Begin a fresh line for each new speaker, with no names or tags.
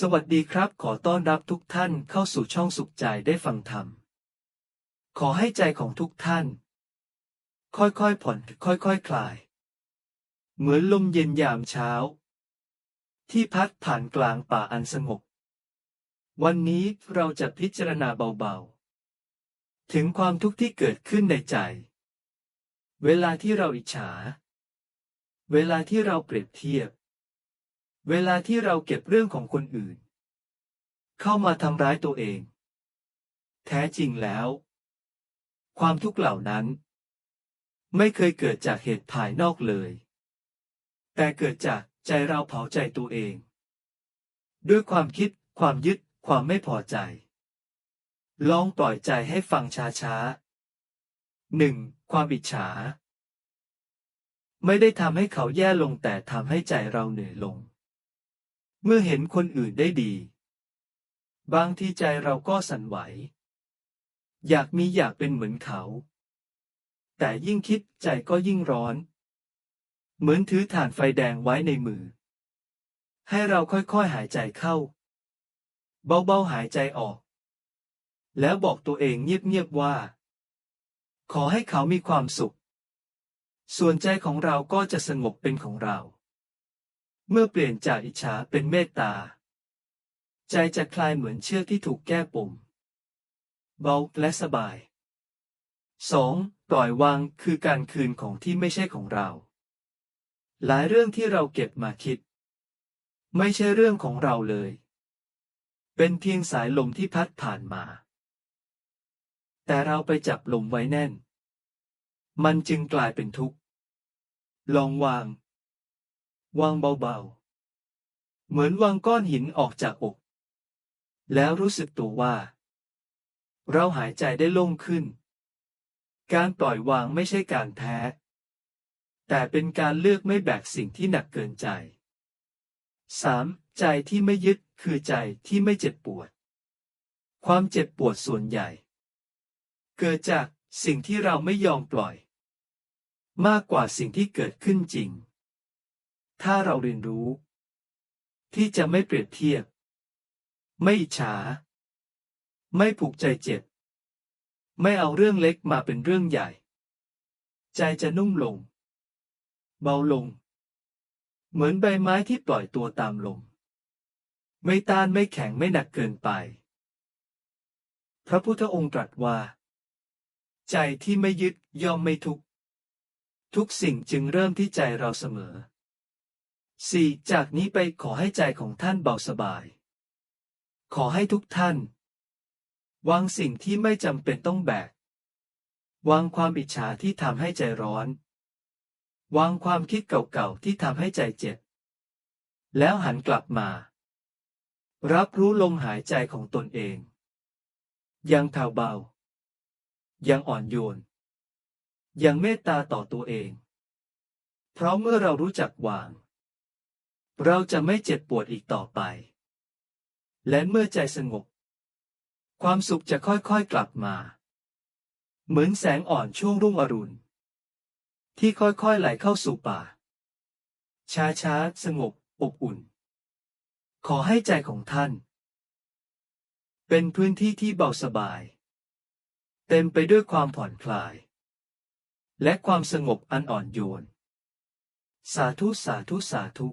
สวัสดีครับ ขอต้อนรับทุกท่านเข้าสู่ช่องสุขใจได้ฟังธรรม ขอให้ใจของทุกท่าน ค่อยๆผ่อนค่อยๆคคลาย เหมือนลมเย็นยามเช้า ที่พัดผ่านกลางป่าอันสงบ วันนี้เราจะพิจารณาเบาๆ ถึงความทุกข์ที่เกิดขึ้นในใจ เวลาที่เราอิจฉา เวลาที่เราเปรียบเทียบ เวลาที่เราเก็บเรื่องของคนอื่น เข้ามาทำร้ายตัวเอง แท้จริงแล้ว ความทุกข์เหล่านั้น ไม่เคยเกิดจากเหตุภายนอกเลย แต่เกิดจากใจเราเผาใจตัวเอง ด้วยความคิด ความยึด ความไม่พอใจ ลองปล่อยใจให้ฟังช้าๆหนึ่งความอิจฉา ไม่ได้ทำให้เขาแย่ลงแต่ทำให้ใจเราเหนื่อยลง เมื่อเห็นคนอื่นได้ดี บางทีใจเราก็สั่นไหว อยากมีอยากเป็นเหมือนเขา แต่ยิ่งคิดใจก็ยิ่งร้อน เหมือนถือถ่านไฟแดงไว้ในมือ ให้เราค่อยๆหายใจเข้า เบาๆหายใจออก แล้วบอกตัวเองเงียบๆว่า ขอให้เขามีความสุข ส่วนใจของเราก็จะสงบเป็นของเรา เมื่อเปลี่ยนจากอิจฉาเป็นเมตตา ใจจะคลายเหมือนเชือกที่ถูกแก้ปม เบาและสบาย 2. ปล่อยวางคือการคืนของที่ไม่ใช่ของเรา หลายเรื่องที่เราเก็บมาคิด ไม่ใช่เรื่องของเราเลย เป็นเพียงสายลมที่พัดผ่านมา แต่เราไปจับลมไว้แน่น มันจึงกลายเป็นทุกข์ ลองวาง วางเบาๆ เหมือนวางก้อนหินออกจากอก แล้วรู้สึกตัวว่า เราหายใจได้โล่งขึ้น การปล่อยวางไม่ใช่การแพ้ แต่เป็นการเลือกไม่แบกสิ่งที่หนักเกินใจ 3. ใจที่ไม่ยึดคือใจที่ไม่เจ็บปวด ความเจ็บปวดส่วนใหญ่ เกิดจากสิ่งที่เราไม่ยอมปล่อย มากกว่าสิ่งที่เกิดขึ้นจริง ถ้าเราเรียนรู้ ที่จะไม่เปรียบเทียบ ไม่อิจฉา ไม่ผูกใจเจ็บ ไม่เอาเรื่องเล็กมาเป็นเรื่องใหญ่ ใจจะนุ่มลง เบาลง เหมือนใบไม้ที่ปล่อยตัวตามลม ไม่ต้านไม่แข็งไม่หนักเกินไป พระพุทธองค์ตรัสว่า ใจที่ไม่ยึดย่อมไม่ทุกข์ทุกสิ่งจึงเริ่มที่ใจเราเสมอ 4. จากนี้ไปขอให้ใจของท่านเบาสบาย ขอให้ทุกท่าน วางสิ่งที่ไม่จำเป็นต้องแบก วางความอิจฉาที่ทำให้ใจร้อน วางความคิดเก่าๆที่ทำให้ใจเจ็บ แล้วหันกลับมา รับรู้ลมหายใจของตนเอง ยังแผ่วเบา ยังอ่อนโยน ยังเมตตาต่อตัวเอง เพราะเมื่อเรารู้จักวาง เราจะไม่เจ็บปวดอีกต่อไป และเมื่อใจสงบ ความสุขจะค่อยๆกลับมา เหมือนแสงอ่อนช่วงรุ่งอรุณ ที่ค่อยๆไหลเข้าสู่ป่า ช้าๆ สงบ อบอุ่น ขอให้ใจของท่าน เป็นพื้นที่ที่เบาสบาย เต็มไปด้วยความผ่อนคลาย และความสงบอันอ่อนโยน สาธุสาธุสาธุ